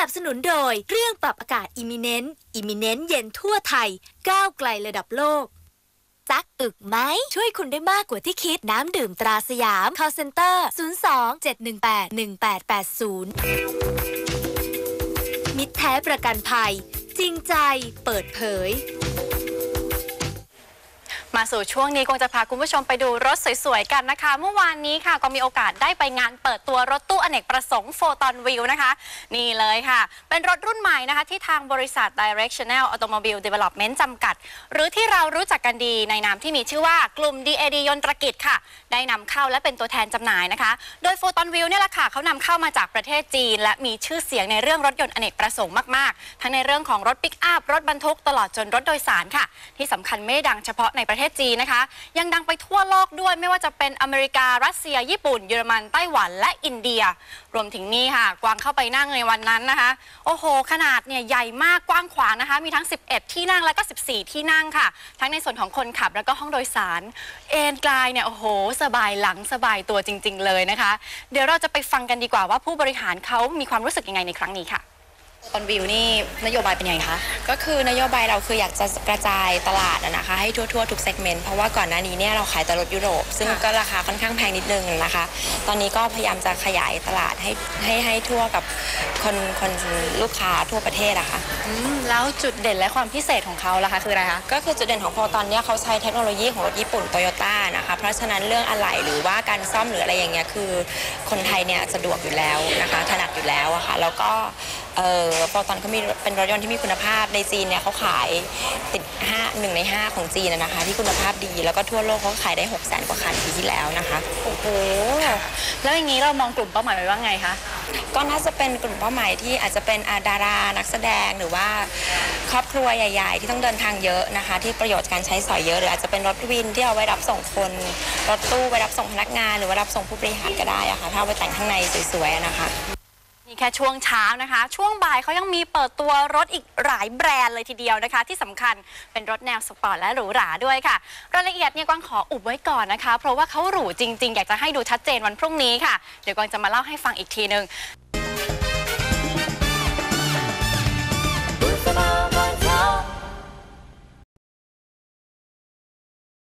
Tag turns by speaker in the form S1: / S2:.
S1: นับสนุนโดยเครื่องปรับอากาศอิมิเนนต์อิมิเนนต์เย็นทั่วไทย ก้าวไกลระดับโลกซักอึกไหม ช่วยคุณได้มากกว่าที่คิดน้ำดื่มตราสยาม call center 02 718 1880 มิตรแท้ประกันภัย จริงใจเปิดเผย
S2: มาสู่ช่วงนี้กงจะพาคุณผู้ชมไปดูรถสวยๆกันนะคะ เมื่อวานนี้ค่ะก็มีโอกาสได้ไปงานเปิดตัวรถตู้อเนกประสงค์โฟตอนวิวนะคะ นี่เลยค่ะ เป็นรถรุ่นใหม่นะคะ ที่ทางบริษัท Directional Automobile Development จำกัด หรือที่เรารู้จักกันดีในนามที่มีชื่อว่ากลุ่ม DAD ยนตรกิจค่ะ ได้นำเข้าและเป็นตัวแทนจำหน่ายนะคะ โดยโฟตอนวิวเนี่ยแหละค่ะเขานำเข้ามาจากประเทศจีน และมีชื่อเสียงในเรื่องรถยนต์อเนกประสงค์มากๆ ทั้งในเรื่องของรถปิกอัพรถบรรทุกตลอดจนรถโดยสารค่ะ ที่สำคัญไม่ดังเฉพาะในประเทศจีนนะคะ ยังดังไปทั่วโลกด้วยไม่ว่าจะเป็นอเมริการัสเซีย ญี่ปุ่น เยอรมันไต้หวันและอินเดีย รวมถึงนี่ค่ะ กวางเข้าไปนั่งในวันนั้นนะคะ โอ้โห ขนาดเนี่ยใหญ่มากกว้างขวางนะคะ มีทั้ง 11 ที่นั่งและก็ 14 ที่นั่งค่ะ ทั้งในส่วนของคนขับแล้วก็ห้องโดยสาร เอนกลายเนี่ยโอ้โห สบายหลังสบายตัวจริง ๆ เลยนะคะ เดี๋ยวเราจะไปฟังกันดีกว่าว่าผู้บริหารเขามีความรู้สึกยังไงในครั้งนี้ค่ะ ตอนวิวนี่นโยบายเป็นยังไงคะ
S3: ก็คือนโยบายเราคืออยากจะกระจายตลาดอะนะคะ ให้ทั่วๆทุกเซกเมนต์เพราะว่าก่อนหน้านี้เนี่ยเราขายแต่รถยุโรป ซึ่ง
S2: ค่ะ
S3: ก็ราคาค่อนข้างแพงนิดนึงนะคะ ตอนนี้ก็พยายามจะขยายตลาดให้ให้ให้ทั่วกับคนคนลูกค้าทั่วประเทศอะค่ะ
S2: อืมแล้วจุดเด่นและความพิเศษของเขาล่ะคะคืออะไรคะ
S3: ก็คือจุดเด่นของโฟตอนเนี้ยเขาใช้เทคโนโลยีของรถญี่ปุ่นโตโยต้านะคะเพราะฉะนั้นเรื่องอะไหล่หรือว่าการซ่อมหรืออะไรอย่างเงี้ยคือ คนไทยเนี่ยสะดวกอยู่แล้วนะคะถนัดอยู่แล้วอะค่ะแล้วก็ เออโฟตอนเขามีเป็นรถยนต์ที่มีคุณภาพในจีนเนี่ยเขาขายติดห้าหนึ่งในห้าของจีนอะนะคะ ที่คุณภาพดีแล้วก็ทั่วโลกเขาขายได้6 0 0 0 0 0กว่าคันปีที่แล้วนะคะ
S2: โอ้โหแล้วอย่างนี้เรามองกลุ่มเป้าหมายไว้ว่าไงคะ
S3: ก็น่าจะเป็นกลุ่มเป้าหมายที่อาจจะเป็นอาดารานักแสดงหรือว่าครอบครัวใหญ่ ๆ ที่ต้องเดินทางเยอะนะคะ ที่ประโยชน์การใช้สอยเยอะหรืออาจจะเป็นรถวินที่เอาไว้รับส่งคนรถตู้ไว้รับส่งพนักงาน หรือว่ารับส่งผู้บริหารก็ได้อะค่ะถ้าเอาไปแต่งข้างในสวยๆอะนะคะ
S2: นี่แค่ช่วงเช้านะคะ ช่วงบ่ายเขายังมีเปิดตัวรถอีกหลายแบรนด์เลยทีเดียวนะคะ ที่สำคัญเป็นรถแนวสปอร์ตและหรูหราด้วยค่ะ รายละเอียดเนี่ยกวางขออุบไว้ก่อนนะคะ เพราะว่าเขาหรูจริง ๆ อยากจะให้ดูชัดเจนวันพรุ่งนี้ค่ะ เดี๋ยวกวางจะมาเล่าให้ฟังอีกทีนึง